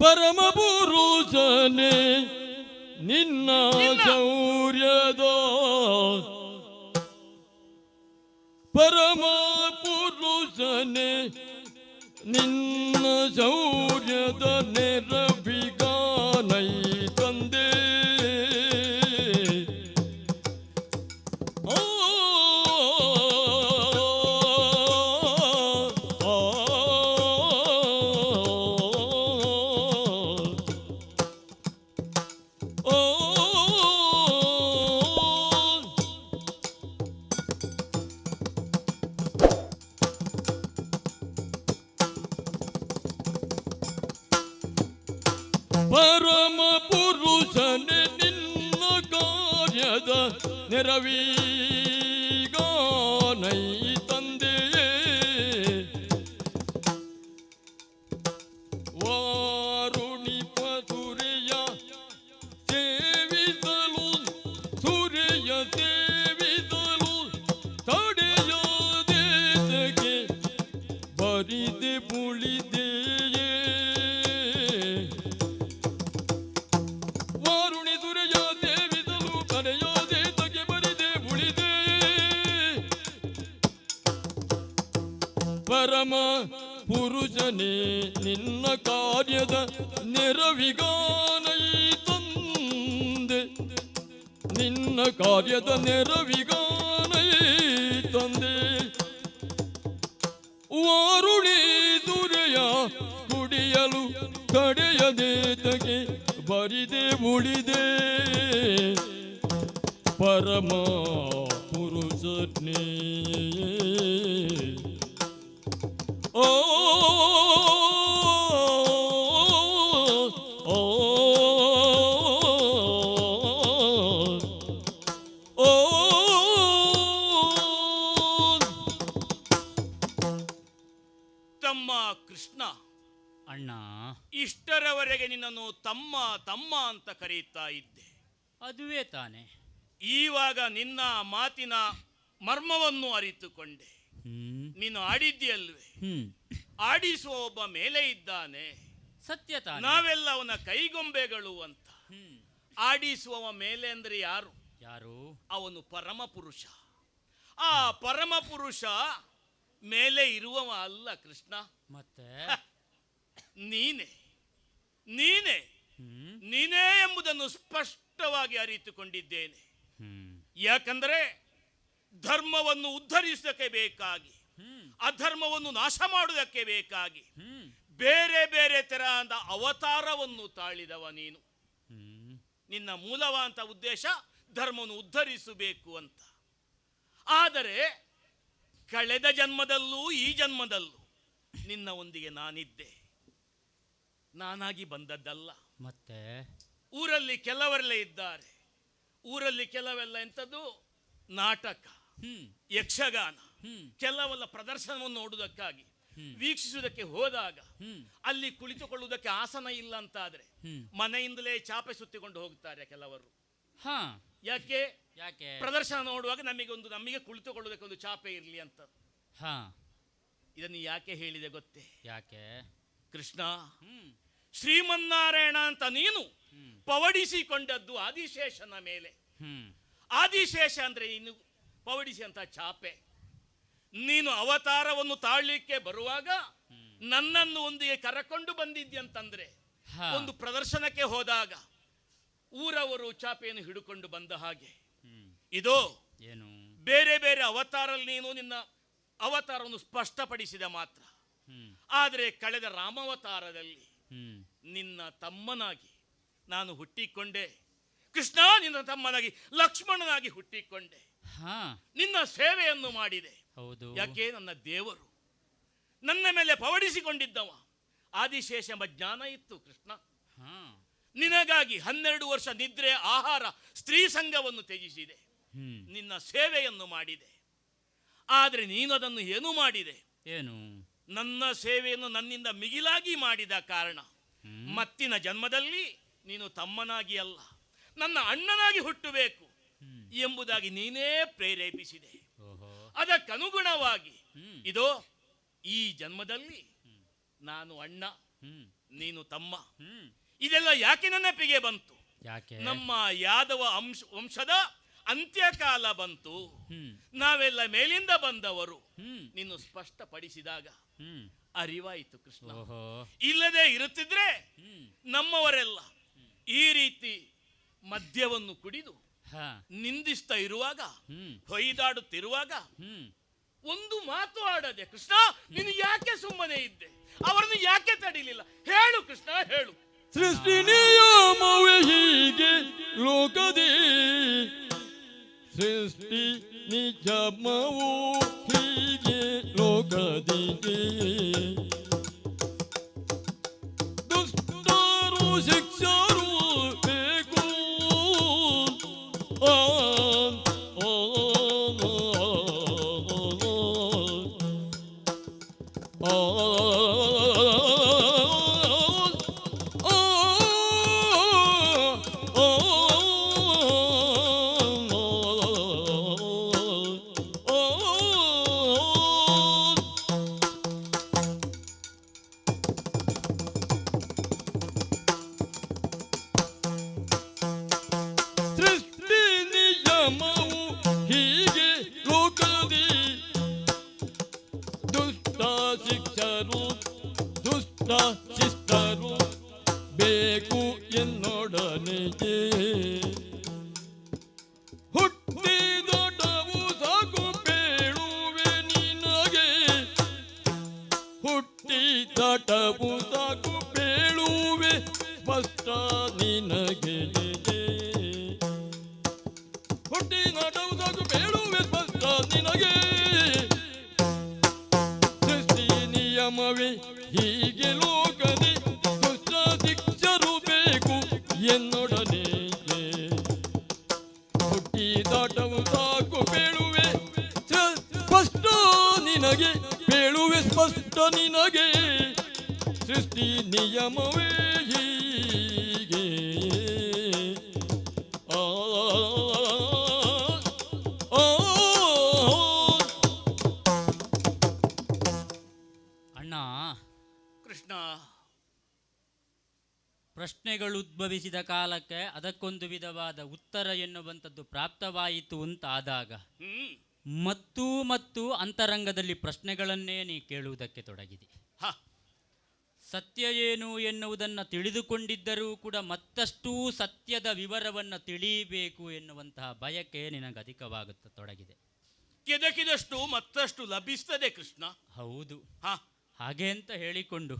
ಪರಮ ಪುರುಷನೆ ನಿನ್ನ ಶೌರ್ಯದ. ಪರಮ ಪುರುಷನೆ ನಿನ್ನ ಶೌರ್ಯದ ಪರಮ ಪುರುಷನೆ ನಿನ್ನ ಕಾರ್ಯದ ನೆರವೀಗಾನೈ ಪರಮ ಪುರುಷನೇ, ನಿನ್ನ ಕಾರ್ಯದ ನೆರವಿಗಾನೈ ತಂದೆ. ನಿನ್ನ ಕಾರ್ಯದ ನೆರವಿಗಾನೈ ತಂದೆ. ವಾರುಣಿ ದುರೆಯ ಕುಡಿಯಲು ತಡೆಯದೆ ತಗೆ ಬರಿದೆ ಉಳಿದೆ. ಪರಮ ಪುರುಷನೇ. ತಮ್ಮ ಕೃಷ್ಣ ಅಣ್ಣ. ಇಷ್ಟರವರೆಗೆ ನಿನ್ನನ್ನು ತಮ್ಮ ತಮ್ಮ ಅಂತ ಕರೆಯುತ್ತಾ ಇದ್ದೆ. ಅದುವೇ ತಾನೆ. ಈವಾಗ ನಿನ್ನ ಮಾತಿನ ಮರ್ಮವನ್ನು ಅರಿತುಕೊಂಡೆ. ನೀನು ಆಡಿದ್ದೀಯಲ್ವೇ? ಆಡಿಸುವ ಒಬ್ಬ ಮೇಲೆ ಇದ್ದಾನೆ. ಸತ್ಯ ನಾವೆಲ್ಲ ಅವನ ಕೈಗೊಂಬೆಗಳು ಅಂತ. ಆಡಿಸುವವ ಮೇಲೆ ಅಂದ್ರೆ ಯಾರು? ಯಾರು? ಅವನು ಪರಮ ಪುರುಷ. ಆ ಪರಮ ಪುರುಷ ಮೇಲೆ ಇರುವವ ಅಲ್ಲ ಕೃಷ್ಣ. ಮತ್ತೆ? ನೀನೆ. ನೀನೆ. ನೀನೇ ಎಂಬುದನ್ನು ಸ್ಪಷ್ಟವಾಗಿ ಅರಿತುಕೊಂಡಿದ್ದೇನೆ. ಯಾಕಂದ್ರೆ ಧರ್ಮವನ್ನು ಉದ್ಧರಿಸಕ್ಕೆ ಬೇಕಾಗಿ. ಅಧರ್ಮವನ್ನು ನಾಶ ಮಾಡುವುದಕ್ಕೆ ಬೇಕಾಗಿ ಬೇರೆ ಬೇರೆ ತರಹದ ಅವತಾರವನ್ನು ತಾಳಿದವ ನೀನು. ನಿನ್ನ ಮೂಲವಾಂತ ಉದ್ದೇಶ ಧರ್ಮವನ್ನು ಉದ್ಧರಿಸಬೇಕು ಅಂತ. ಆದರೆ ಕಳೆದ ಜನ್ಮದಲ್ಲೂ ಈ ಜನ್ಮದಲ್ಲೂ ನಿನ್ನ ಒಂದಿಗೆ ನಾನಿದ್ದೆ. ನಾನಾಗಿ ಬಂದದ್ದಲ್ಲ. ಮತ್ತೆ? ಊರಲ್ಲಿ ಕೆಲವರೆಲ್ಲ ಇದ್ದಾರೆ. ಊರಲ್ಲಿ ಕೆಲವೆಲ್ಲ ಎಂಥದ್ದು? ನಾಟಕ. ಯಕ್ಷಗಾನ. ಕೆಲವೆಲ್ಲ ಪ್ರದರ್ಶನವನ್ನು ನೋಡುವುದಕ್ಕಾಗಿ. ವೀಕ್ಷಿಸುವುದಕ್ಕೆ ಹೋದಾಗ ಅಲ್ಲಿ ಕುಳಿತುಕೊಳ್ಳುವುದಕ್ಕೆ ಆಸನ ಇಲ್ಲ ಅಂತಾದ್ರೆ ಆದ್ರೆ ಮನೆಯಿಂದಲೇ ಚಾಪೆ ಸುತ್ತಿಕೊಂಡು ಹೋಗ್ತಾರೆ ಕೆಲವರು. ಹಾ. ಯಾಕೆ? ಯಾಕೆ? ಪ್ರದರ್ಶನ ನೋಡುವಾಗ ನಮಗೆ ಒಂದು ನಮಗೆ ಕುಳಿತುಕೊಳ್ಳುವುದಕ್ಕೆ ಒಂದು ಚಾಪೆ ಇರಲಿ ಅಂತ. ಹಾ. ಇದನ್ನು ಯಾಕೆ ಹೇಳಿದೆ ಗೊತ್ತೇ? ಯಾಕೆ? ಕೃಷ್ಣ ಹ್ಮ್. ಶ್ರೀಮನ್ನಾರಾಯಣ ಅಂತ ನೀನು ಪವಡಿಸಿಕೊಂಡದ್ದು ಆದಿಶೇಷನ ಮೇಲೆ. ಆದಿಶೇಷ ಅಂದ್ರೆ ನೀನು ಪವಡಿಸಿ ಅಂತ ಚಾಪೆ. ನೀನು ಅವತಾರವನ್ನು ತಾಳ್ಲಿಕ್ಕೆ ಬರುವಾಗ ನನ್ನನ್ನು ಒಂದಿಗೆ ಕರಕೊಂಡು ಬಂದಿದ್ಯಂತಂದ್ರೆ ಅಂತಂದ್ರೆ ಒಂದು ಪ್ರದರ್ಶನಕ್ಕೆ ಹೋದಾಗ ಊರವರು ಚಾಪೆಯನ್ನು ಹಿಡುಕೊಂಡು ಬಂದ ಹಾಗೆ. ಇದು ಏನು? ಬೇರೆ ಬೇರೆ ಅವತಾರಲ್ಲಿ ನೀನು ನಿನ್ನ ಅವತಾರವನ್ನು ಸ್ಪಷ್ಟಪಡಿಸಿದ ಮಾತ್ರ. ಆದರೆ ಕಳೆದ ರಾಮಾವತಾರದಲ್ಲಿ ನಿನ್ನ ತಮ್ಮನಾಗಿ ನಾನು ಹುಟ್ಟಿಕೊಂಡೆ. ಕೃಷ್ಣ ನಿನ್ನ ತಮ್ಮನಾಗಿ ಲಕ್ಷ್ಮಣನಾಗಿ ಹುಟ್ಟಿಕೊಂಡೆ. ಹಾ. ನಿನ್ನ ಸೇವೆಯನ್ನು ಮಾಡಿದೆ. ಹೌದು. ಯಾಕೆ ನನ್ನ ದೇವರು ನನ್ನ ಮೇಲೆ ಪವಡಿಸಿಕೊಂಡಿದ್ದವ? ಆದಿಶೇಷ ಎಂಬ ಜ್ಞಾನ ಇತ್ತು ಕೃಷ್ಣ. ನಿನಗಾಗಿ ಹನ್ನೆರಡು ವರ್ಷ ನಿದ್ರೆ ಆಹಾರ ಸ್ತ್ರೀ ಸಂಘವನ್ನು ತ್ಯಜಿಸಿದೆ. ನಿನ್ನ ಸೇವೆಯನ್ನು ಮಾಡಿದೆ. ಆದರೆ ನೀನು ಅದನ್ನು ಏನು ಮಾಡಿದೆ? ಏನು? ನನ್ನ ಸೇವೆಯನ್ನು ನನ್ನಿಂದ ಮಿಗಿಲಾಗಿ ಮಾಡಿದ ಕಾರಣ ಮತ್ತಿನ ಜನ್ಮದಲ್ಲಿ ನೀನು ತಮ್ಮನಾಗಿ ಅಲ್ಲ. ನನ್ನ ಅಣ್ಣನಾಗಿ ಹುಟ್ಟಬೇಕು ಎಂಬುದಾಗಿ ನೀನೇ ಪ್ರೇರೇಪಿಸಿದೆ. ಅದಕ್ಕನುಗುಣವಾಗಿ ಇದು ಈ ಜನ್ಮದಲ್ಲಿ ನಾನು ಅಣ್ಣ ನೀನು ತಮ್ಮ. ಇದೆಲ್ಲ ಯಾಕೆ ನೆನಪಿಗೆ ಬಂತು? ಯಾಕೆ? ನಮ್ಮ ಯಾದವ ಅಂಶ ವಂಶದ ಅಂತ್ಯಕಾಲ ಬಂತು. ನಾವೆಲ್ಲ ಮೇಲಿಂದ ಬಂದವರು. ನೀನು ಸ್ಪಷ್ಟಪಡಿಸಿದಾಗ ಅರಿವಾಯಿತು ಕೃಷ್ಣ. ಇಲ್ಲದೆ ಇರುತ್ತಿದ್ರೆ ನಮ್ಮವರೆಲ್ಲ ಈ ರೀತಿ ಮದ್ಯವನ್ನು ಕುಡಿದು ನಿಂದಿಸ್ತಾ ಇರುವಾಗ ಹ್ಮ್. ಹೊಯ್ದಾಡುತ್ತಿರುವಾಗ ಹ್ಮ್. ಒಂದು ಮಾತು ಆಡದೆ ಕೃಷ್ಣ ನೀನು ಯಾಕೆ ಸುಮ್ಮನೆ ಇದ್ದೆ? ಅವರನ್ನು ಯಾಕೆ ತಡಿಲಿಲ್ಲ? ಹೇಳು ಕೃಷ್ಣ ಹೇಳು. ಸೃಷ್ಟಿ ನಿಯಮವೇ ಹೀಗೆ ಲೋಕದಿ. ಸೃಷ್ಟಿ ನಿಜಮವು ಹೀಗೆ ಲೋಕದಿಗೆ. ದುಷ್ಟರು ಶಿಕ್ಷರು ನಿನಗೆ ಹುಟ್ಟಿದಟವು ಸಾಕು ಬೇಳುವೆ ಸ್ಪಷ್ಟ ನಿನಗೆ. ಸೃಷ್ಟಿ ನಿಯಮವೇ ಹೀಗೆ ಲೋಕದಿ ದುಷ್ಟ ಶಿಕ್ಷರು ಬೇಕು ಎನ್ನೊಡನೆ. ಬೇಳುವೆ ಸ್ಪಷ್ಟ ನಿನಗೆ. ಸೃಷ್ಟಿ ನಿಯಮವೇ ಕೃಷ್ಣ. ಪ್ರಶ್ನೆಗಳು ಉದ್ಭವಿಸಿದ ಕಾಲಕ್ಕೆ ಅದಕ್ಕೊಂದು ವಿಧವಾದ ಉತ್ತರ ಎನ್ನುವಂಥದ್ದು ಪ್ರಾಪ್ತವಾಯಿತು ಅಂತಾದಾಗ ಮತ್ತೂ ಮತ್ತು ಮತ್ತು ಅಂತರಂಗದಲ್ಲಿ ಪ್ರಶ್ನೆಗಳನ್ನೇ ನೀ ಕೇಳುವುದಕ್ಕೆ ತೊಡಗಿದೆ. ಹ. ಸತ್ಯ ಏನು ಎನ್ನುವುದನ್ನು ತಿಳಿದುಕೊಂಡಿದ್ದರೂ ಕೂಡ ಮತ್ತಷ್ಟು ಸತ್ಯದ ವಿವರವನ್ನು ತಿಳಿಯಬೇಕು ಎನ್ನುವಂತಹ ಬಯಕೆ ನಿನಗೆ ಅಧಿಕವಾಗುತ್ತ ತೊಡಗಿದೆ. ಕೆದಕಿದಷ್ಟು ಮತ್ತಷ್ಟು ಲಭಿಸ್ತದೆ ಕೃಷ್ಣ. ಹೌದು. ಹ. ಹಾಗೆ ಅಂತ ಹೇಳಿಕೊಂಡು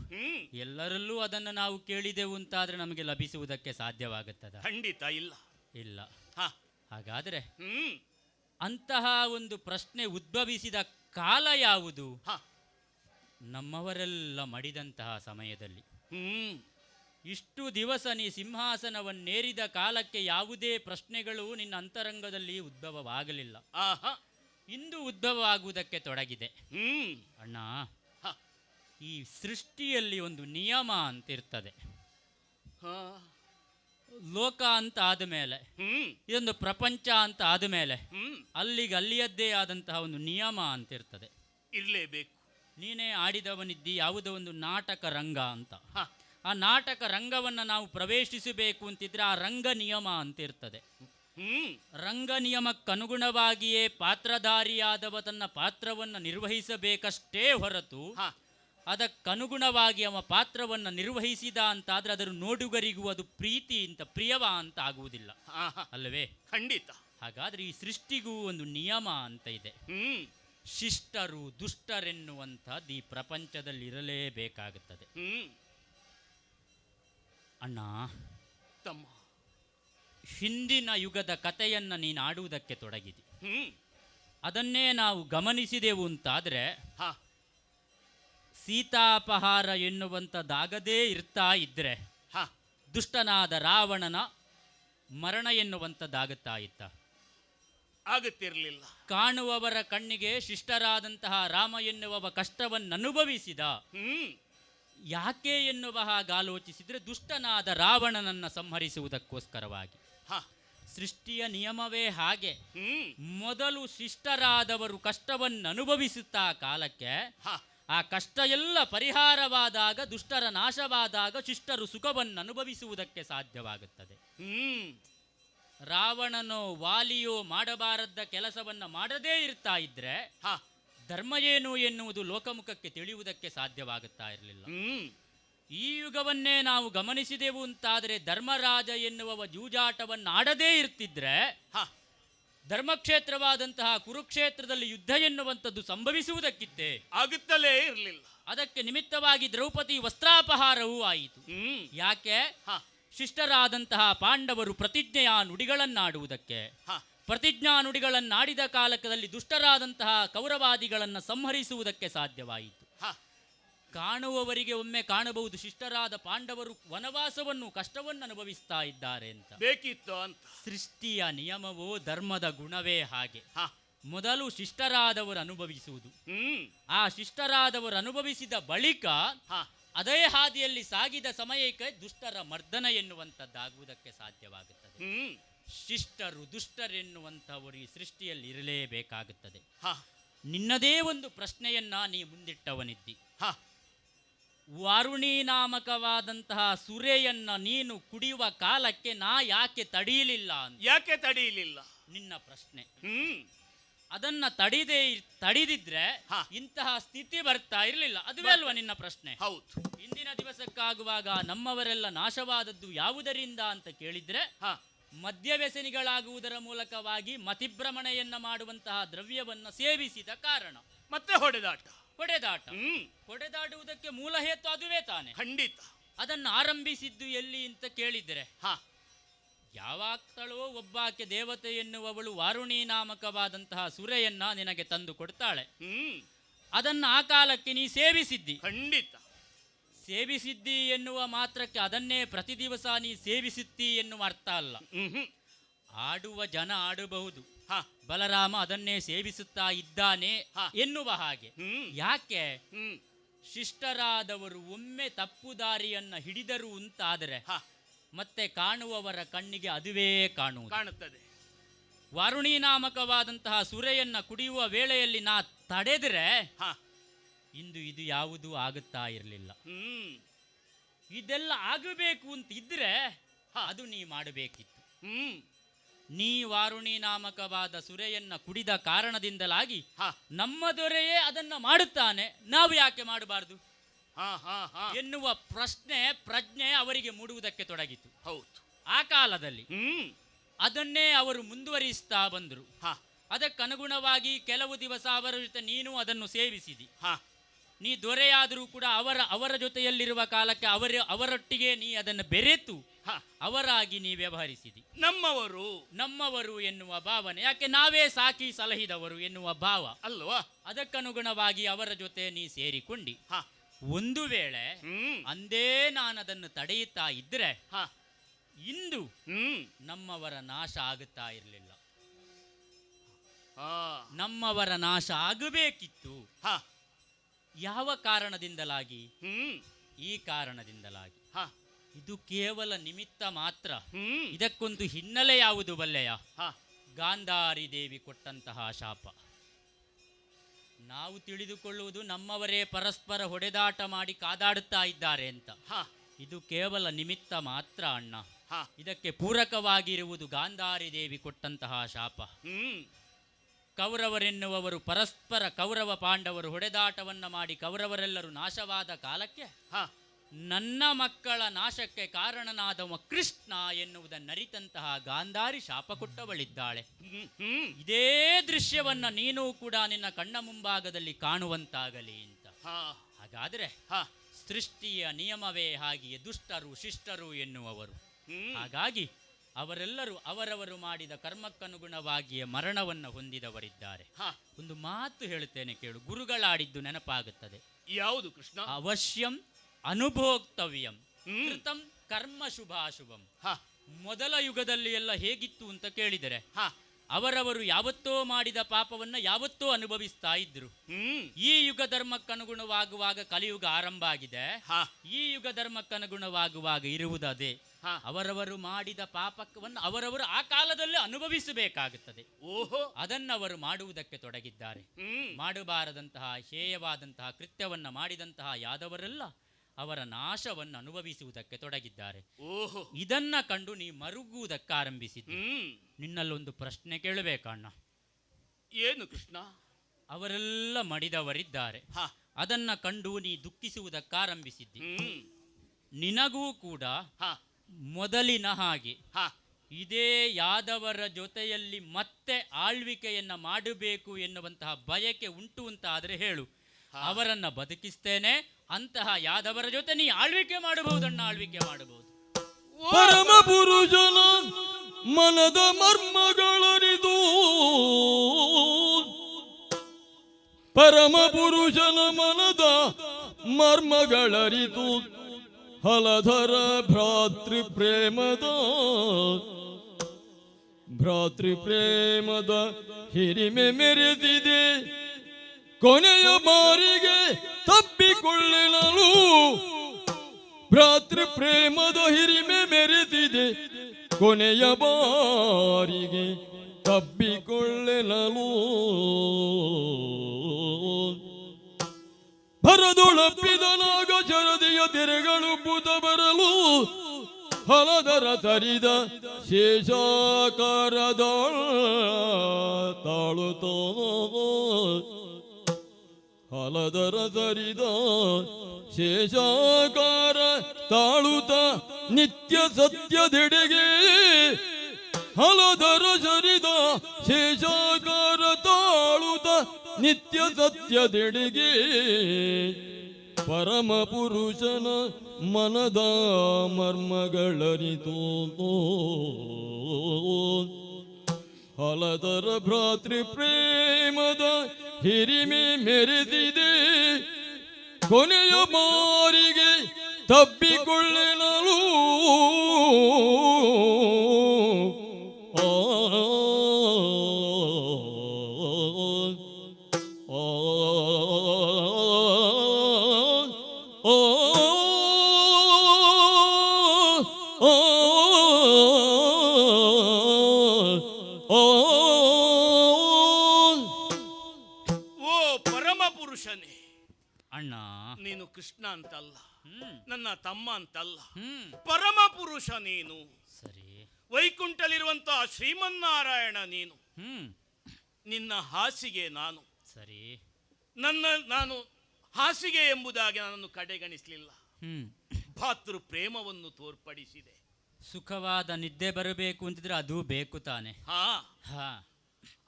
ಎಲ್ಲರಲ್ಲೂ ಅದನ್ನು ನಾವು ಕೇಳಿದೆವು ಅಂತಾದರೆ ನಮಗೆ ಲಭಿಸುವುದಕ್ಕೆ ಸಾಧ್ಯವಾಗುತ್ತದ? ಖಂಡಿತ ಇಲ್ಲ. ಇಲ್ಲ. ಹಾಗಾದ್ರೆ ಹಾಗಾದರೆ ಅಂತಹ ಒಂದು ಪ್ರಶ್ನೆ ಉದ್ಭವಿಸಿದ ಕಾಲ ಯಾವುದು? ನಮ್ಮವರೆಲ್ಲ ಮಡಿದಂತಹ ಸಮಯದಲ್ಲಿ. ಇಷ್ಟು ದಿವಸ ನೀ ಸಿಂಹಾಸನವನ್ನೇರಿದ ಕಾಲಕ್ಕೆ ಯಾವುದೇ ಪ್ರಶ್ನೆಗಳು ನಿನ್ನ ಅಂತರಂಗದಲ್ಲಿ ಉದ್ಭವವಾಗಲಿಲ್ಲ. ಆಹ. ಇಂದು ಉದ್ಭವ ಆಗುವುದಕ್ಕೆ ತೊಡಗಿದೆ ಅಣ್ಣ ಈ ಸೃಷ್ಟಿಯಲ್ಲಿ ಒಂದು ನಿಯಮ ಅಂತಿರ್ತದೆ. ಲೋಕ ಅಂತ ಆದ ಮೇಲೆ ಇದೊಂದು ಪ್ರಪಂಚ ಅಂತ ಆದ ಮೇಲೆ ಅಲ್ಲಿಗೆ ಅಲ್ಲಿಯದ್ದೇ ಆದಂತಹ ಒಂದು ನಿಯಮ ಅಂತಿರ್ತದೆ. ಇರಲೇಬೇಕು. ನೀನೇ ಆಡಿದವನಿದ್ದಿ ಯಾವುದೋ ಒಂದು ನಾಟಕ ರಂಗ ಅಂತ. ಆ ನಾಟಕ ರಂಗವನ್ನು ನಾವು ಪ್ರವೇಶಿಸಬೇಕು ಅಂತಿದ್ರೆ ಆ ರಂಗ ನಿಯಮ ಅಂತಿರ್ತದೆ. ಇರ್ತದೆ ರಂಗ ನಿಯಮಕ್ಕನುಗುಣವಾಗಿಯೇ ಪಾತ್ರಧಾರಿಯಾದವ ತನ್ನ ಪಾತ್ರವನ್ನು ನಿರ್ವಹಿಸಬೇಕಷ್ಟೇ ಹೊರತು ಅದಕ್ಕನುಗುಣವಾಗಿ ಅವ ಪಾತ್ರವನ್ನು ನಿರ್ವಹಿಸಿದ ಅಂತಾದ್ರೆ ಅದರ ನೋಡುಗರಿಗೂ ಅದು ಪ್ರೀತಿ ಅಂತ ಪ್ರಿಯವ ಅಂತ ಆಗುವುದಿಲ್ಲ ಆಹ. ಅಲ್ಲವೇ? ಖಂಡಿತ. ಹಾಗಾದ್ರೆ ಈ ಸೃಷ್ಟಿಗೂ ಒಂದು ನಿಯಮ ಅಂತ ಇದೆ. ಶಿಷ್ಟರು ದುಷ್ಟರೆನ್ನುವಂಥದ್ದು ಈ ಪ್ರಪಂಚದಲ್ಲಿ ಇರಲೇಬೇಕಾಗುತ್ತದೆ ಅಣ್ಣ ತಮ್ಮ. ಹಿಂದಿನ ಯುಗದ ಕಥೆಯನ್ನು ನೀನು ಆಡುವುದಕ್ಕೆ ತೊಡಗಿದೆ ಅದನ್ನೇ ನಾವು ಗಮನಿಸಿದೆವು ಅಂತಾದರೆ ಹ. ಸೀತಾಪಹಾರ ಎನ್ನುವಂಥದ್ದಾಗದೇ ಇರ್ತಾ ಇದ್ರೆ ಹ. ದುಷ್ಟನಾದ ರಾವಣನ ಮರಣ ಎನ್ನುವಂಥದ್ದಾಗುತ್ತಾ ಇತ್ತ. ಆಗುತ್ತಿರಲಿಲ್ಲ. ಕಾಣುವವರ ಕಣ್ಣಿಗೆ ಶಿಷ್ಟರಾದಂತಹ ರಾಮ ಎನ್ನುವವ ಕಷ್ಟವನ್ನು ಅನುಭವಿಸಿದ ಹ್ಮ್. ಯಾಕೆ ಎನ್ನುವ ಹಾಗೆ ಆಲೋಚಿಸಿದರೆ ದುಷ್ಟನಾದ ರಾವಣನನ್ನು ಸಂಹರಿಸುವುದಕ್ಕೋಸ್ಕರವಾಗಿ. ಹ. ಸೃಷ್ಟಿಯ ನಿಯಮವೇ ಹಾಗೆ. ಹ್ಮ್. ಮೊದಲು ಶಿಷ್ಟರಾದವರು ಕಷ್ಟವನ್ನು ಅನುಭವಿಸುತ್ತಾ ಕಾಲಕ್ಕೆ ಹ. ಆ ಕಷ್ಟ ಎಲ್ಲ ಪರಿಹಾರವಾದಾಗ ದುಷ್ಟರ ನಾಶವಾದಾಗ ಶಿಷ್ಟರು ಸುಖವನ್ನು ಅನುಭವಿಸುವುದಕ್ಕೆ ಸಾಧ್ಯವಾಗುತ್ತದೆ. ಹ್ಮ್. ರಾವಣನೋ ವಾಲಿಯೋ ಮಾಡಬಾರದ ಕೆಲಸವನ್ನ ಮಾಡದೇ ಇರ್ತಾ ಇದ್ರೆ ಹ. ಧರ್ಮ ಏನು ಎನ್ನುವುದು ಲೋಕಮುಖಕ್ಕೆ ತಿಳಿಯುವುದಕ್ಕೆ ಸಾಧ್ಯವಾಗುತ್ತಾ ಇರಲಿಲ್ಲ. ಹ್ಮ್. ಈ ಯುಗವನ್ನೇ ನಾವು ಗಮನಿಸಿದೆವು ಅಂತಾದರೆ ಧರ್ಮರಾಜ ಎನ್ನುವವ ಜೂಜಾಟವನ್ನು ಆಡದೇ ಇರ್ತಿದ್ರೆ ಹ. ಧರ್ಮಕ್ಷೇತ್ರವಾದಂತಹ ಕುರುಕ್ಷೇತ್ರದಲ್ಲಿ ಯುದ್ಧ ಎನ್ನುವಂಥದ್ದು ಸಂಭವಿಸುವುದಕ್ಕಿತ್ತೆ ಆಗುತ್ತಲೇ ಇರಲಿಲ್ಲ. ಅದಕ್ಕೆ ನಿಮಿತ್ತವಾಗಿ ದ್ರೌಪದಿ ವಸ್ತ್ರಾಪಹಾರವೂ ಆಯಿತು. ಯಾಕೆ? ಹ. ಶಿಷ್ಟರಾದಂತಹ ಪಾಂಡವರು ಪ್ರತಿಜ್ಞೆಯ ನುಡಿಗಳನ್ನಾಡುವುದಕ್ಕೆ. ಪ್ರತಿಜ್ಞಾ ನುಡಿಗಳನ್ನಾಡಿದ ಕಾಲಕದಲ್ಲಿ ದುಷ್ಟರಾದಂತಹ ಕೌರವಾದಿಗಳನ್ನು ಸಂಹರಿಸುವುದಕ್ಕೆ ಸಾಧ್ಯವಾಯಿತು. ಕಾಣುವವರಿಗೆ ಒಮ್ಮೆ ಕಾಣಬಹುದು. ಶಿಷ್ಟರಾದ ಪಾಂಡವರು ವನವಾಸವನ್ನು ಕಷ್ಟವನ್ನು ಅನುಭವಿಸ್ತಾ ಇದ್ದಾರೆ ಅಂತ. ಬೇಕಿತ್ತು ಅಂತ. ಸೃಷ್ಟಿಯ ನಿಯಮವೋ ಧರ್ಮದ ಗುಣವೇ ಹಾಗೆ. ಹ. ಮೊದಲು ಶಿಷ್ಟರಾದವರು ಅನುಭವಿಸುವುದು. ಆ ಶಿಷ್ಟರಾದವರು ಅನುಭವಿಸಿದ ಬಳಿಕ ಅದೇ ಹಾದಿಯಲ್ಲಿ ಸಾಗಿದ ಸಮಯಕ್ಕೆ ದುಷ್ಟರ ಮರ್ದನ ಎನ್ನುವಂಥದ್ದಾಗುವುದಕ್ಕೆ ಸಾಧ್ಯವಾಗುತ್ತದೆ. ಶಿಷ್ಟರು ದುಷ್ಟರೆನ್ನುವಂಥವರು ಈ ಸೃಷ್ಟಿಯಲ್ಲಿ ಇರಲೇಬೇಕಾಗುತ್ತದೆ. ಹ. ನಿನ್ನದೇ ಒಂದು ಪ್ರಶ್ನೆಯನ್ನ ನೀ ಮುಂದಿಟ್ಟವನಿದ್ದಿ. ಹ. ವಾರುಣಿ ನಾಮಕವಾದಂತಹ ಸುರೆಯನ್ನ ನೀನು ಕುಡಿಯುವ ಕಾಲಕ್ಕೆ ನಾ ಯಾಕೆ ತಡೆಯಲಿಲ್ಲ ಅಂತ. ಯಾಕೆ ತಡೆಯಲಿಲ್ಲ? ನಿನ್ನ ಪ್ರಶ್ನೆ. ಹ್ಮ್. ಅದನ್ನ ತಡಿದೆ ತಡಿದಿದ್ರೆ ಹಾ. ಇಂತಹ ಸ್ಥಿತಿ ಬರ್ತಾ ಇರಲಿಲ್ಲ. ಅದುವೇ ಅಲ್ವಾ ನಿನ್ನ ಪ್ರಶ್ನೆ? ಹೌದು. ಇಂದಿನ ದಿವಸಕ್ಕಾಗುವಾಗ ನಮ್ಮವರೆಲ್ಲ ನಾಶವಾದದ್ದು ಯಾವುದರಿಂದ ಅಂತ ಕೇಳಿದ್ರೆ ಹ. ಮದ್ಯ ವ್ಯಸನಿಗಳಾಗುವುದರ ಮೂಲಕವಾಗಿ ಮತಿಭ್ರಮಣೆಯನ್ನ ಮಾಡುವಂತಹ ದ್ರವ್ಯವನ್ನ ಸೇವಿಸಿದ ಕಾರಣ. ಮತ್ತೆ ಹೊಡೆದಾಟ. ಹೊಡೆದಾಟ. ಹ್ಮ್. ಹೊಡೆದಾಡುವುದಕ್ಕೆ ಮೂಲ ಹೇತು ಅದುವೇ ತಾನೆ. ಖಂಡಿತ. ಅದನ್ನು ಆರಂಭಿಸಿದ್ದು ಎಲ್ಲಿ ಅಂತ ಕೇಳಿದರೆ ಹಾ. ಯಾವಾಗ್ತಳೋ ಒಬ್ಬಾಕೆ ದೇವತೆ ಎನ್ನುವವಳು ವಾರುಣಿ ನಾಮಕವಾದಂತಹ ಸುರೆಯನ್ನ ನಿನಗೆ ತಂದು ಕೊಡ್ತಾಳೆ. ಹ್ಮ್. ಅದನ್ನ ಆ ಕಾಲಕ್ಕೆ ನೀ ಸೇವಿಸಿದ್ದಿ. ಖಂಡಿತ. ಸೇವಿಸಿದ್ದಿ ಎನ್ನುವ ಮಾತ್ರಕ್ಕೆ ಅದನ್ನೇ ಪ್ರತಿ ದಿವಸ ನೀ ಸೇವಿಸುತ್ತಿ ಎನ್ನುವ ಅರ್ಥ ಅಲ್ಲ. ಆಡುವ ಜನ ಆಡಬಹುದು. ಬಲರಾಮ ಅದನ್ನೇ ಸೇವಿಸುತ್ತಾ ಇದ್ದಾನೆ. ಎನ್ನುವ ಹಾಗೆ. ಯಾಕೆ? ಶಿಷ್ಟರಾದವರು ಒಮ್ಮೆ ತಪ್ಪು ದಾರಿಯನ್ನ ಹಿಡಿದರು ಅಂತಾದರೆ ಮತ್ತೆ ಕಾಣುವವರ ಕಣ್ಣಿಗೆ ಅದುವೇ ಕಾಣುವುದು. ಕಾಣುತ್ತದೆ. ವಾರುಣಿ ನಾಮಕವಾದಂತಹ ಸುರೆಯನ್ನ ಕುಡಿಯುವ ವೇಳೆಯಲ್ಲಿ ನಾ ತಡೆದರೆ ಇಂದು ಇದು ಯಾವುದೂ ಆಗುತ್ತಾ ಇರಲಿಲ್ಲ. ಇದೆಲ್ಲ ಆಗಬೇಕು ಅಂತ ಇದ್ರೆ. ಅದು ನೀ ಮಾಡಬೇಕಿತ್ತು. ಹ್ಮ್. ನೀ ವಾರುಣಿ ನಾಮಕವಾದ ಸುರೆಯನ್ನ ಕುಡಿದ ಕಾರಣದಿಂದಲಾಗಿ ನಮ್ಮ ದೊರೆಯೇ ಅದನ್ನ ಮಾಡುತ್ತಾನೆ. ನಾವು ಯಾಕೆ ಮಾಡಬಾರದು? ಎನ್ನುವ ಪ್ರಶ್ನೆ ಪ್ರಜ್ಞೆ ಅವರಿಗೆ ಮೂಡುವುದಕ್ಕೆ ತೊಡಗಿತು. ಹೌದು. ಆ ಕಾಲದಲ್ಲಿ ಅದನ್ನೇ ಅವರು ಮುಂದುವರಿಸ್ತಾ ಬಂದರು. ಹ. ಅದಕ್ಕನುಗುಣವಾಗಿ ಕೆಲವು ದಿವಸ ಅವರ ಜೊತೆ ನೀನು ಅದನ್ನು ಸೇವಿಸಿದಿ. ಹ. ನೀ ದೊರೆಯಾದರೂ ಕೂಡ ಅವರ ಅವರ ಜೊತೆಯಲ್ಲಿರುವ ಕಾಲಕ್ಕೆ ಅವರ ಅವರೊಟ್ಟಿಗೆ ನೀ ಅದನ್ನು ಬೆರೆತು ಅವರಾಗಿ ನೀ ವ್ಯವಹರಿಸಿದಿ ನಮ್ಮವರು ನಮ್ಮವರು ಎನ್ನುವ ಭಾವನೆ. ಯಾಕೆ ನಾವೇ ಸಾಕಿ ಸಲಹಿದವರು ಎನ್ನುವ ಭಾವ. ಅಲ್ವಾ? ಅದಕ್ಕನುಗುಣವಾಗಿ ಅವರ ಜೊತೆ ನೀ ಸೇರಿಕೊಂಡಿ. ಹ. ಒಂದು ವೇಳೆ ಅಂದೇ ನಾನು ಅದನ್ನು ತಡೆಯುತ್ತಾ ಇದ್ರೆ ಹ. ಇಂದು ನಮ್ಮವರ ನಾಶ ಆಗುತ್ತಾ ಇರಲಿಲ್ಲ. ನಮ್ಮವರ ನಾಶ ಆಗಬೇಕಿತ್ತು. ಹ. ಯಾವ ಕಾರಣದಿಂದಲಾಗಿ? ಹ್ಮ್. ಈ ಕಾರಣದಿಂದಲಾಗಿ. ಹ. ಇದು ಕೇವಲ ನಿಮಿತ್ತ ಮಾತ್ರ. ಹ್ಮ್. ಇದಕ್ಕೊಂದು ಹಿನ್ನೆಲೆ ಯಾವುದು ಬಲ್ಲೆಯ? ಹ. ಗಾಂಧಾರಿ ದೇವಿ ಕೊಟ್ಟಂತಹ ಶಾಪ. ನಾವು ತಿಳಿದುಕೊಳ್ಳುವುದು ನಮ್ಮವರೇ ಪರಸ್ಪರ ಹೊಡೆದಾಟ ಮಾಡಿ ಕಾದಾಡುತ್ತಾ ಇದ್ದಾರೆ ಅಂತ. ಹ. ಇದು ಕೇವಲ ನಿಮಿತ್ತ ಮಾತ್ರ ಅಣ್ಣ. ಹ. ಇದಕ್ಕೆ ಪೂರಕವಾಗಿರುವುದು ಗಾಂಧಾರಿ ದೇವಿ ಕೊಟ್ಟಂತಹ ಶಾಪ. ಹ್ಮ್. ಕೌರವರೆನ್ನುವವರು ಪರಸ್ಪರ ಕೌರವ ಪಾಂಡವರು ಹೊಡೆದಾಟವನ್ನ ಮಾಡಿ ಕೌರವರೆಲ್ಲರೂ ನಾಶವಾದ ಕಾಲಕ್ಕೆ ಹ. ನನ್ನ ಮಕ್ಕಳ ನಾಶಕ್ಕೆ ಕಾರಣನಾದವ ಕೃಷ್ಣ ಎನ್ನುವುದನ್ನರಿತಂತಹ ಗಾಂಧಾರಿ ಶಾಪ ಕೊಟ್ಟವಳಿದ್ದಾಳೆ ಇದೇ ದೃಶ್ಯವನ್ನ ನೀನು ಕೂಡ ನಿನ್ನ ಕಣ್ಣ ಮುಂಭಾಗದಲ್ಲಿ ಕಾಣುವಂತಾಗಲಿ ಅಂತ. ಹಾಗಾದ್ರೆ ಸೃಷ್ಟಿಯ ನಿಯಮವೇ ಹಾಗೆಯೇ ದುಷ್ಟರು ಶಿಷ್ಟರು ಎನ್ನುವವರು. ಹಾಗಾಗಿ ಅವರೆಲ್ಲರೂ ಅವರವರು ಮಾಡಿದ ಕರ್ಮಕ್ಕನುಗುಣವಾಗಿಯೇ ಮರಣವನ್ನು ಹೊಂದಿದವರಿದ್ದಾರೆ. ಒಂದು ಮಾತು ಹೇಳುತ್ತೇನೆ ಕೇಳು ಗುರುಗಳಾಡಿದ್ದು ನೆನಪಾಗುತ್ತದೆ. ಯಾವುದು ಕೃಷ್ಣ? ಅವಶ್ಯಂ ಅನುಭೋಕ್ತವ್ಯಂ. ಕೃತಂ ಕರ್ಮ ಶುಭಾಶುಭಂ. ಮೊದಲ ಯುಗದಲ್ಲಿ ಎಲ್ಲ ಹೇಗಿತ್ತು ಅಂತ ಕೇಳಿದರೆ ಅವರವರು ಯಾವತ್ತೋ ಮಾಡಿದ ಪಾಪವನ್ನ ಯಾವತ್ತೋ ಅನುಭವಿಸ್ತಾ ಇದ್ರು. ಈ ಯುಗ ಧರ್ಮಕ್ಕನುಗುಣವಾಗುವಾಗ ಕಲಿಯುಗ ಆರಂಭ ಆಗಿದೆ. ಈ ಯುಗ ಧರ್ಮಕ್ಕನುಗುಣವಾಗುವಾಗ ಇರುವುದದೇ. ಅವರವರು ಮಾಡಿದ ಪಾಪವನ್ನು ಅವರವರು ಆ ಕಾಲದಲ್ಲಿ ಅನುಭವಿಸಬೇಕಾಗುತ್ತದೆ. ಓಹೋ. ಅದನ್ನು ಅವರು ಮಾಡುವುದಕ್ಕೆ ತೊಡಗಿದ್ದಾರೆ. ಮಾಡಬಾರದಂತಹ ಹೇಯವಾದಂತಹ ಕೃತ್ಯವನ್ನ ಮಾಡಿದಂತಹ ಯಾದವರೆಲ್ಲ ಅವರ ನಾಶವನ್ನು ಅನುಭವಿಸುವುದಕ್ಕೆ ತೊಡಗಿದ್ದಾರೆ. ಓಹೋ. ಇದನ್ನ ಕಂಡು ನೀ ಮರುಗುವುದಕ್ಕಾರಂಭಿಸಿದ್ದಿ. ಹ್ಮ್. ನಿನ್ನಲ್ಲೊಂದು ಪ್ರಶ್ನೆ ಕೇಳಬೇಕಣ್ಣ ಏನು ಕೃಷ್ಣ? ಅವರೆಲ್ಲ ಮಡಿದವರಿದ್ದಾರೆ. ಹಾ. ಅದನ್ನ ಕಂಡು ನೀ ದುಃಖಿಸುವುದಕ್ಕಾರಂಭಿಸಿದ್ದಿ. ಹ್ಮ್. ನಿನಗೂ ಕೂಡ ಹಾ. ಮೊದಲಿನ ಹಾಗೆ ಹಾ. ಇದೇ ಯಾದವರ ಜೊತೆಯಲ್ಲಿ ಮತ್ತೆ ಆಳ್ವಿಕೆಯನ್ನ ಮಾಡಬೇಕು ಎನ್ನುವಂತಹ ಬಯಕೆ ಉಂಟು ಅಂತ ಆದ್ರೆ ಹೇಳು ಅವರನ್ನ ಬದುಕಿಸ್ತೇನೆ ಅಂತಹ ಯಾದವರ ಜೊತೆ ನೀ ಆಳ್ವಿಕೆ ಮಾಡಬಹುದಣ್ಣ ಆಳ್ವಿಕೆ ಮಾಡಬಹುದು. ಪರಮ ಪುರುಷನ ಮನದ ಮರ್ಮಗಳರಿದು. ಪರಮ ಪುರುಷನ ಮನದ ಮರ್ಮಗಳರಿದು. ಹಲಧರ ಭ್ರಾತೃ ಪ್ರೇಮದ ಭ್ರಾತೃ ಪ್ರೇಮದ ಹಿರಿಮೆ ಮೆರೆದಿದೆ. ಕೊನೆಯ ಬಾರಿಗೆ ತಪ್ಪಿಕೊಳ್ಳೆನಲು ಭ್ರಾತೃ ಪ್ರೇಮದ ಹಿರಿಮೆ ಮೆರೆದಿದೆ. ಕೊನೆಯ ಬಾರಿಗೆ ತಬ್ಬಿಕೊಳ್ಳೆನಲು. ಭರದೊಳಪ್ಪಿದ ನಾಗ ಚರದಿಯ ತೆರೆಗಳು ಬುಧ ಬರಲು. ಹಲದರ ತರಿದ ಶೇಷಾಕಾರದ ತಾಳುತ್ತೋ ಹಲದರ ಸರಿದ ಶೇಷಾಕಾರ ತಾಳುತ ನಿತ್ಯ ಸತ್ಯದೆಡೆಗೆ. ಹಲದರ ಸರಿದ ಶೇಷಾಕಾರ ತಾಳುತ ನಿತ್ಯ ಸತ್ಯದೆಡೆಗೆ. ಪರಮ ಪುರುಷನ ಮನದ ಮರ್ಮಗಳರಿತು ಹಲದರ ಭ್ರಾತೃ ಪ್ರೇಮದ ಹಿರಿಮೆ ಮೆರೆದಿದೆ. ಕೊನೆಯ ಮಾರಿಗೆ ತಬ್ಬಿಕೊಳ್ಳೆನಲು ಪುರುಷ ನೀನು. ಸರಿ. ವೈಕುಂಠಲಿರುವಂತಹ ಶ್ರೀಮನ್ನಾರಾಯಣ ನೀನು. ಹ್ಮ್. ನಿನ್ನ ಹಾಸಿಗೆ ನಾನು. ಸರಿ. ನನ್ನ ನಾನು ಹಾಸಿಗೆ ಎಂಬುದಾಗಿ ನನ್ನನ್ನು ಕಡೆಗಣಿಸಲಿಲ್ಲ. ಹ್ಮ್. ಭಾತೃ ಪ್ರೇಮವನ್ನು ತೋರ್ಪಡಿಸಿದೆ. ಸುಖವಾದ ನಿದ್ದೆ ಬರಬೇಕು ಅಂತಿದ್ರೆ ಅದು ಬೇಕು ತಾನೆ. ಹಾ. ಹಾ.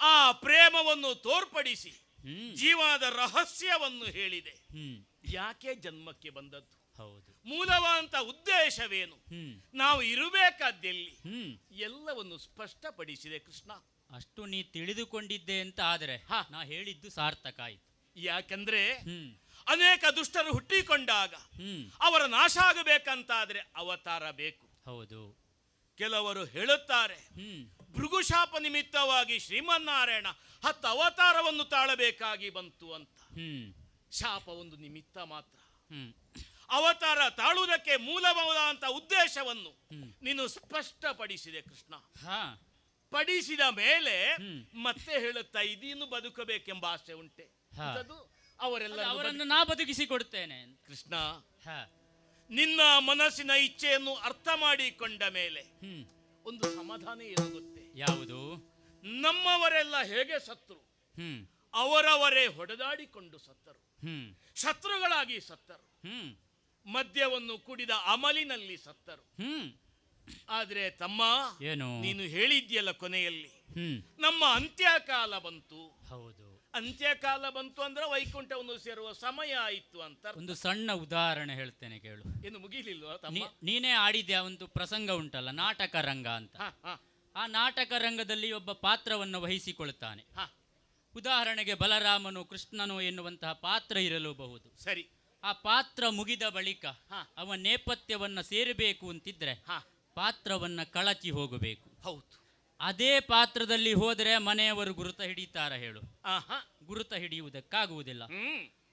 ಆ ಪ್ರೇಮವನ್ನು ತೋರ್ಪಡಿಸಿ ಹ್ಮ್. ಜೀವನದ ರಹಸ್ಯವನ್ನು ಹೇಳಿದೆ. ಹ್ಮ್. ಯಾಕೆ ಜನ್ಮಕ್ಕೆ ಬಂದದ್ದು? ಹೌದು. ಮೂಲವಂತ ಉದ್ದೇಶವೇನು? ನಾವು ಇರಬೇಕಾದ್ದೆಲ್ಲಿ ಹ್ಮ್. ಎಲ್ಲವನ್ನು ಸ್ಪಷ್ಟಪಡಿಸಿದೆ ಕೃಷ್ಣ. ಅಷ್ಟು ನೀ ತಿಳಿದುಕೊಂಡಿದ್ದೆ ಅಂತ ಆದರೆ ಹಾ. ನಾ ಹೇಳಿದ್ದು ಸಾರ್ಥಕ ಆಯ್ತು. ಯಾಕಂದ್ರೆ ಅನೇಕ ದುಷ್ಟರು ಹುಟ್ಟಿಕೊಂಡಾಗ ಹ್ಮ್. ಅವರ ನಾಶ ಆಗಬೇಕಂತಾದ್ರೆ ಅವತಾರ ಬೇಕು. ಹೌದು. ಕೆಲವರು ಹೇಳುತ್ತಾರೆ ಹ್ಮ್. ಭೃಗುಶಾಪ ನಿಮಿತ್ತವಾಗಿ ಶ್ರೀಮನ್ನಾರಾಯಣ ಹತ್ತು ಅವತಾರವನ್ನು ತಾಳಬೇಕಾಗಿ ಬಂತು ಅಂತ. ಹ್ಮ್. ಶಾಪ ಒಂದು ನಿಮಿತ್ತ ಮಾತ್ರ. ಹ್ಮ್. ಅವತಾರ ತಾಳುವುದಕ್ಕೆ ಮೂಲವಾದ ಉದ್ದೇಶವನ್ನು. ನೀನು ಸ್ಪಷ್ಟಪಡಿಸಿದೆ ಕೃಷ್ಣ. ಪಡಿಸಿದ ಮೇಲೆ ಮತ್ತೆ ಹೇಳುತ್ತಾ ಇದೀನು ಬದುಕಬೇಕೆಂಬ ಆಸೆ ಉಂಟೆ. ಅವರೆಲ್ಲ ಅವರನ್ನು ನಾ ಬದುಕಿಸಿ ಕೊಡ್ತೇನೆ ಕೃಷ್ಣ ಹಾ. ನಿನ್ನ ಮನಸ್ಸಿನ ಇಚ್ಛೆಯನ್ನು ಅರ್ಥ ಮಾಡಿಕೊಂಡ ಮೇಲೆ ಒಂದು ಸಮಾಧಾನ ಇರುತ್ತೆ ಯಾವುದು? ನಮ್ಮವರೆಲ್ಲ ಹೇಗೆ ಸತ್ರು ಅವರವರೇ ಹೊಡೆದಾಡಿಕೊಂಡು ಸತ್ತರು. ಶತ್ರುಗಳಾಗಿ ಸತ್ತರು. ಹ್ಮ್. ಮದ್ಯವನ್ನು ಕುಡಿದ ಅಮಲಿನಲ್ಲಿ ಸತ್ತರು. ಹ್ಮ್. ಆದ್ರೆ ತಮ್ಮ ಏನು? ನೀನು ಹೇಳಿದ್ಯಲ್ಲ ಕೊನೆಯಲ್ಲಿ. ನಮ್ಮ ಅಂತ್ಯಕಾಲ ಬಂತು. ಹೌದು. ಅಂತ್ಯಕಾಲ ಬಂತು ಅಂದ್ರೆ ವೈಕುಂಠವನ್ನು ಸೇರುವ ಸಮಯ ಆಯಿತು ಅಂತ ಒಂದು ಸಣ್ಣ ಉದಾಹರಣೆ ಹೇಳ್ತೇನೆ ಕೇಳು. ಏನು ಮುಗಿಲಿಲ್ವಾ ತಮ್ಮ? ನೀನೇ ಆಡಿದ್ಯಾ ಒಂದು ಪ್ರಸಂಗ ಉಂಟಲ್ಲ ನಾಟಕ ರಂಗ ಅಂತ? ಆ ನಾಟಕ ರಂಗದಲ್ಲಿ ಒಬ್ಬ ಪಾತ್ರವನ್ನು ವಹಿಸಿಕೊಳ್ತಾನೆ ಉದಾಹರಣೆಗೆ ಬಲರಾಮನು ಕೃಷ್ಣನು ಎನ್ನುವಂತಹ ಪಾತ್ರ ಇರಲೂಬಹುದು. ಸರಿ. ಆ ಪಾತ್ರ ಮುಗಿದ ಬಳಿಕ ಅವನ ಅವ ನೇಪಥ್ಯವನ್ನ ಸೇರಬೇಕು ಅಂತಿದ್ರೆ ಪಾತ್ರವನ್ನ ಕಳಚಿ ಹೋಗಬೇಕು. ಹೌದು. ಅದೇ ಪಾತ್ರದಲ್ಲಿ ಹೋದರೆ ಮನೆಯವರು ಗುರುತ ಹಿಡಿತಾರ ಹೇಳು. ಆಹಾ. ಗುರುತ ಹಿಡಿಯುವುದಕ್ಕಾಗುವುದಿಲ್ಲ.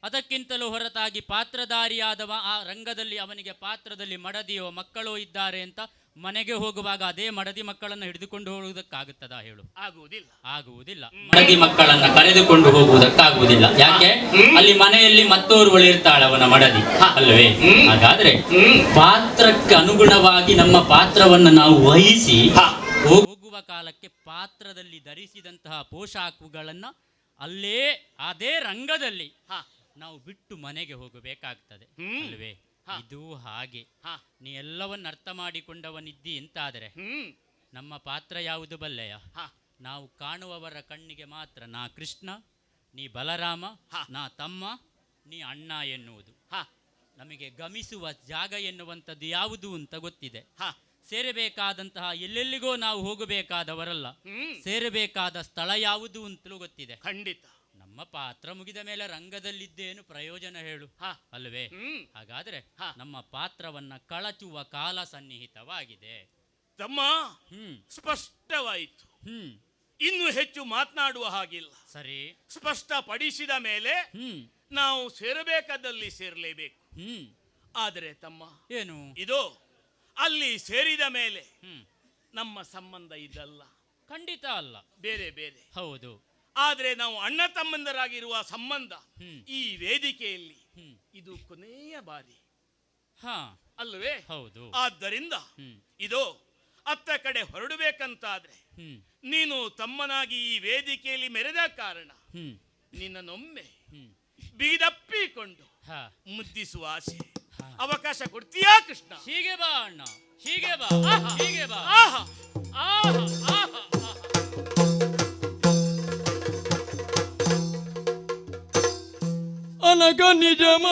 ಅದಕ್ಕಿಂತಲೂ ಹೊರತಾಗಿ ಪಾತ್ರಧಾರಿಯಾದವ ಆ ರಂಗದಲ್ಲಿ ಅವನಿಗೆ ಪಾತ್ರದಲ್ಲಿ ಮಡದಿಯೋ ಮಕ್ಕಳೋ ಇದ್ದಾರೆ ಅಂತ ಮನೆಗೆ ಹೋಗುವಾಗ ಅದೇ ಮಡದಿ ಮಕ್ಕಳನ್ನು ಹಿಡಿದುಕೊಂಡು ಹೋಗುವುದಕ್ಕಾಗುತ್ತದ ಹೇಳು? ಆಗುವುದಿಲ್ಲ. ಆಗುವುದಿಲ್ಲ. ಮಡದಿ ಮಕ್ಕಳನ್ನ ಕರೆದುಕೊಂಡು ಹೋಗುವುದಕ್ಕಾಗುವುದಿಲ್ಲ. ಯಾಕೆ? ಅಲ್ಲಿ ಮನೆಯಲ್ಲಿ ಮತ್ತೋರ್ವಳು ಇರ್ತಾಳೆ ಅವನ ಮಡದಿ. ಅಲ್ವೇ? ಹಾಗಾದ್ರೆ ಪಾತ್ರಕ್ಕೆ ಅನುಗುಣವಾಗಿ ನಮ್ಮ ಪಾತ್ರವನ್ನು ನಾವು ವಹಿಸಿ. ಹೋಗುವ ಕಾಲಕ್ಕೆ ಪಾತ್ರದಲ್ಲಿ ಧರಿಸಿದಂತಹ ಪೋಷಾಕುಗಳನ್ನ ಅಲ್ಲೇ ಅದೇ ರಂಗದಲ್ಲಿ ನಾವು ಬಿಟ್ಟು ಮನೆಗೆ ಹೋಗಬೇಕಾಗ್ತದೆ. ಅಲ್ವೇ. ಇದು ಹಾಗೆ. ಹಾ. ನೀ ಎಲ್ಲವನ್ನ ಅರ್ಥ ಮಾಡಿಕೊಂಡವನಿದ್ದಿ ಎಂತಾದರೆ ನಮ್ಮ ಪಾತ್ರ ಯಾವುದು ಬಲ್ಲೆಯ? ಹಾ. ನಾವು ಕಾಣುವವರ ಕಣ್ಣಿಗೆ ಮಾತ್ರ ನಾ ಕೃಷ್ಣ ನೀ ಬಲರಾಮ ಹಾ. ನಾ ತಮ್ಮ ನೀ ಅಣ್ಣ ಎನ್ನುವುದು. ಹಾ. ನಮಗೆ ಗಮಿಸುವ ಜಾಗ ಎನ್ನುವಂಥದ್ದು ಯಾವುದು ಅಂತ ಗೊತ್ತಿದೆ. ಹಾ. ಸೇರಬೇಕಾದಂತಹ ಎಲ್ಲೆಲ್ಲಿಗೋ ನಾವು ಹೋಗಬೇಕಾದವರಲ್ಲ. ಸೇರಬೇಕಾದ ಸ್ಥಳ ಯಾವುದು ಅಂತಲೂ ಗೊತ್ತಿದೆ. ಖಂಡಿತ. ನಮ್ಮ ಪಾತ್ರ ಮುಗಿದ ಮೇಲೆ ರಂಗದಲ್ಲಿದ್ದೇನು ಪ್ರಯೋಜನ ಹೇಳು. ಹಾ ಅಲ್ವೇ ಹಾಗಾದ್ರೆ. ನಮ್ಮ ಪಾತ್ರವನ್ನ ಕಳಚುವ ಕಾಲ ಸನ್ನಿಹಿತವಾಗಿದೆ. ತಮ್ಮ ಹ್ಮ್. ಸ್ಪಷ್ಟವಾಯಿತು. ಹ್ಮ್. ಇನ್ನು ಹೆಚ್ಚು ಮಾತನಾಡುವ ಹಾಗಿಲ್ಲ. ಸರಿ. ಸ್ಪಷ್ಟಪಡಿಸಿದ ಮೇಲೆ ಹ್ಮ್. ನಾವು ಸೇರಬೇಕಾದಲ್ಲಿ ಸೇರಲೇಬೇಕು. ಹ್ಮ್. ಆದರೆ ತಮ್ಮ ಏನು? ಇದು ಅಲ್ಲಿ ಸೇರಿದ ಮೇಲೆ ಹ್ಮ್. ನಮ್ಮ ಸಂಬಂಧ ಇದಲ್ಲ. ಖಂಡಿತ ಅಲ್ಲ. ಬೇರೆ ಬೇರೆ. ಹೌದು. ಆದರೆ ನಾವು ಅಣ್ಣ ತಮ್ಮಂದರಾಗಿರುವ ಸಂಬಂಧ. ಈ ವೇದಿಕೆಯಲ್ಲಿ ಇದು ಕೊನೆಯ ಬಾರಿ. ಹಾ. ಅಲ್ವೇ? ಹೌದು. ಆದ್ದರಿಂದ ಇದು ಅತ್ತ ಕಡೆ ಹೊರಡಬೇಕಂತಾದ್ರೆ ನೀನು ತಮ್ಮನಾಗಿ ಈ ವೇದಿಕೆಯಲ್ಲಿ ಮೆರೆದ ಕಾರಣ ನಿನ್ನನ್ನೊಮ್ಮೆ ಬೀದಪ್ಪಿಕೊಂಡು ಮುದ್ದಿಸುವ ಆಸೆ. ಅವಕಾಶ ಕೊಡ್ತೀಯಾ ಕೃಷ್ಣ? ಹೀಗೆ ಬಾ ಅಣ್ಣ. ಹೀಗೆ ಬಾ. ಹೀಗೆ ಬಾ. ಆಹಾ. ಆಹಾ. ಆಹಾ. 那个，你这么。